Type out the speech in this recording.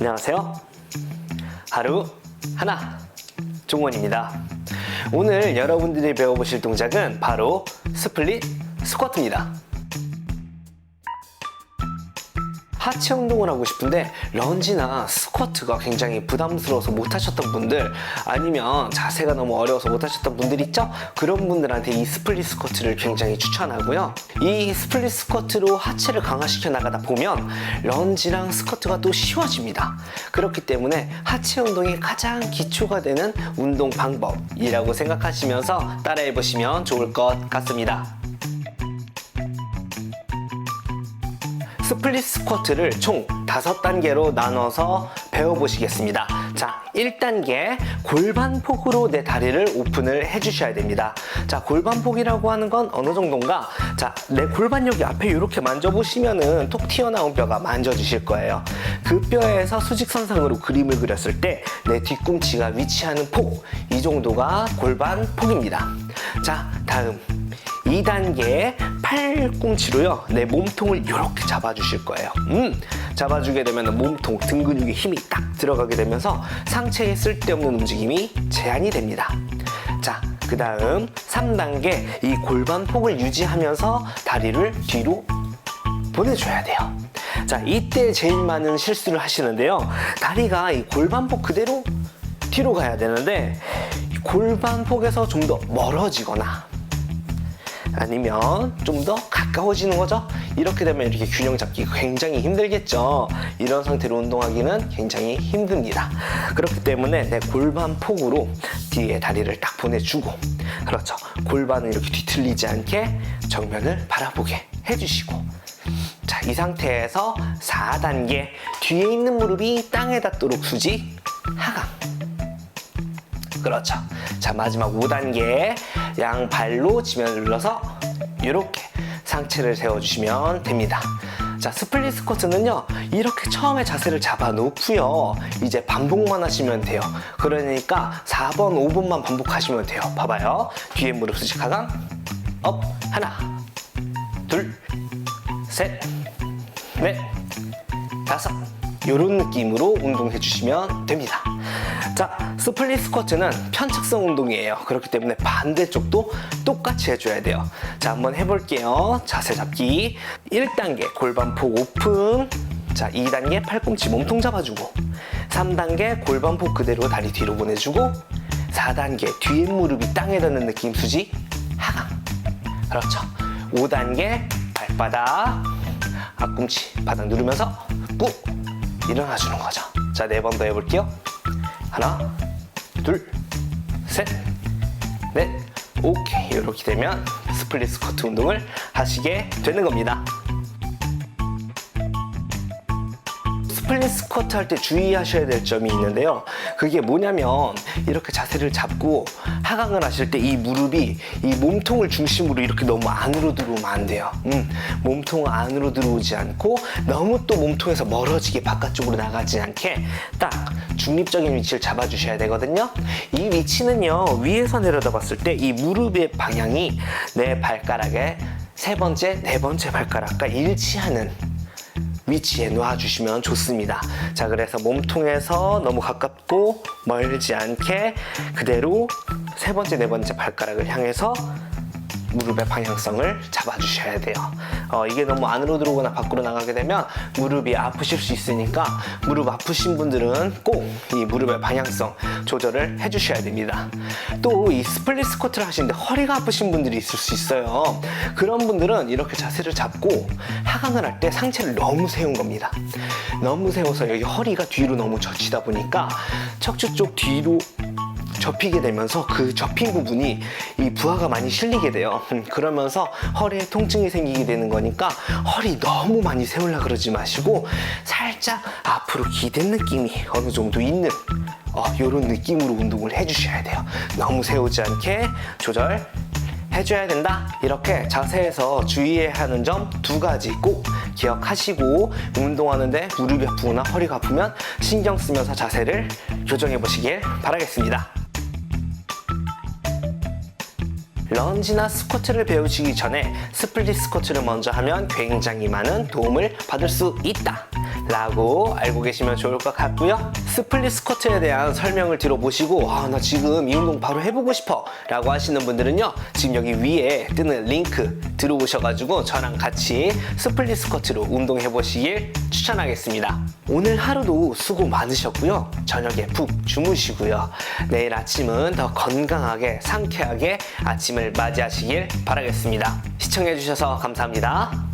안녕하세요. 하루 하나 종원입니다. 오늘 여러분들이 배워보실 동작은 바로 스플릿 스쿼트입니다. 하체 운동을 하고 싶은데 런지나 스쿼트가 굉장히 부담스러워서 못 하셨던 분들 아니면 자세가 너무 어려워서 못 하셨던 분들 있죠? 그런 분들한테 이 스플릿 스쿼트를 굉장히 추천하고요. 이 스플릿 스쿼트로 하체를 강화시켜 나가다 보면 런지랑 스쿼트가 또 쉬워집니다. 그렇기 때문에 하체 운동이 가장 기초가 되는 운동 방법이라고 생각하시면서 따라해 보시면 좋을 것 같습니다. 스플릿 스쿼트를 총 다섯 단계로 나눠서 배워보시겠습니다. 자, 1단계 골반폭으로 내 다리를 오픈을 해주셔야 됩니다. 자, 골반폭이라고 하는 건 어느 정도인가? 자, 내 골반 여기 앞에 이렇게 만져보시면은 톡 튀어나온 뼈가 만져지실 거예요. 그 뼈에서 수직선상으로 그림을 그렸을 때 내 뒤꿈치가 위치하는 폭, 이 정도가 골반폭입니다. 자, 다음. 2단계 팔꿈치로요 내 몸통을 이렇게 잡아주실 거예요. 음 잡아주게 되면 몸통 등 근육에 힘이 딱 들어가게 되면서 상체에 쓸데없는 움직임이 제한이 됩니다. 자 그 다음 3단계 이 골반 폭을 유지하면서 다리를 뒤로 보내줘야 돼요. 자 이때 제일 많은 실수를 하시는데요. 다리가 이 골반폭 그대로 뒤로 가야 되는데 골반폭에서 좀 더 멀어지거나 아니면 좀 더 가까워지는 거죠. 이렇게 되면 이렇게 균형 잡기가 굉장히 힘들겠죠. 이런 상태로 운동하기는 굉장히 힘듭니다. 그렇기 때문에 내 골반 폭으로 뒤에 다리를 딱 보내주고, 그렇죠. 골반을 이렇게 뒤틀리지 않게 정면을 바라보게 해주시고, 자, 이 상태에서 4단계 뒤에 있는 무릎이 땅에 닿도록 수직 하강. 그렇죠. 자, 마지막 5단계 양발로 지면을 눌러서 이렇게 상체를 세워주시면 됩니다. 자, 스플릿 스쿼트는요, 이렇게 처음에 자세를 잡아 놓고요. 이제 반복만 하시면 돼요. 그러니까 4번, 5번만 반복하시면 돼요. 봐봐요. 뒤에 무릎 수직 하강, 업, 하나, 둘, 셋, 넷, 다섯. 이런 느낌으로 운동해 주시면 됩니다. 자, 스플릿 스쿼트는 편측성 운동이에요. 그렇기 때문에 반대쪽도 똑같이 해줘야 돼요. 자, 한번 해볼게요. 자세 잡기. 1단계 골반폭 오픈. 자, 2단계 팔꿈치 몸통 잡아주고. 3단계 골반폭 그대로 다리 뒤로 보내주고. 4단계 뒤에 무릎이 땅에 닿는 느낌 수직 하강. 그렇죠. 5단계 발바닥 앞꿈치 바닥 누르면서 꾹 일어나 주는 거죠. 자, 네 번 더 해볼게요. 하나, 둘, 셋, 넷, 오케이. 이렇게 되면 스플릿 스쿼트 운동을 하시게 되는 겁니다. 스플릿 스쿼트 할 때 주의하셔야 될 점이 있는데요. 그게 뭐냐면 이렇게 자세를 잡고 하강을 하실 때 이 무릎이 이 몸통을 중심으로 이렇게 너무 안으로 들어오면 안 돼요. 음, 몸통 안으로 들어오지 않고 너무 또 몸통에서 멀어지게 바깥쪽으로 나가지 않게 딱 중립적인 위치를 잡아주셔야 되거든요. 이 위치는요 위에서 내려다 봤을 때 이 무릎의 방향이 내 발가락의 세 번째, 네 번째 발가락과 일치하는 위치에 놓아주시면 좋습니다. 자, 그래서 몸통에서 너무 가깝고 멀지 않게 그대로 세 번째, 네 번째 발가락을 향해서 무릎의 방향성을 잡아주셔야 돼요. 어, 이게 너무 안으로 들어오거나 밖으로 나가게 되면 무릎이 아프실 수 있으니까 무릎 아프신 분들은 꼭 이 무릎의 방향성 조절을 해주셔야 됩니다. 또 이 스플릿 스쿼트를 하시는데 허리가 아프신 분들이 있을 수 있어요. 그런 분들은 이렇게 자세를 잡고 하강을 할 때 상체를 너무 세운 겁니다. 너무 세워서 여기 허리가 뒤로 너무 젖히다 보니까 척추 쪽 뒤로 접히게 되면서 그 접힌 부분이 이 부하가 많이 실리게 돼요. 음, 그러면서 허리에 통증이 생기게 되는 거니까 허리 너무 많이 세우려 그러지 마시고 살짝 앞으로 기댄 느낌이 어느 정도 있는 어, 이런 느낌으로 운동을 해주셔야 돼요. 너무 세우지 않게 조절. 해줘야 된다. 이렇게 자세에서 주의해야 하는 점 두 가지 꼭 기억하시고 운동하는데 무릎이 아프거나 허리가 아프면 신경 쓰면서 자세를 교정해 보시길 바라겠습니다. 런지나 스쿼트를 배우시기 전에 스플릿 스쿼트를 먼저 하면 굉장히 많은 도움을 받을 수 있다. 라고 알고 계시면 좋을 것 같고요. 스플릿 스쿼트에 대한 설명을 들어보시고 아, 나 지금 이 운동 바로 해보고 싶어 라고 하시는 분들은요. 지금 여기 위에 뜨는 링크 들어오셔가지고 저랑 같이 스플릿 스쿼트로 운동해 보시길 추천하겠습니다. 오늘 하루도 수고 많으셨고요. 저녁에 푹 주무시고요. 내일 아침은 더 건강하게 상쾌하게 아침을 맞이하시길 바라겠습니다. 시청해주셔서 감사합니다.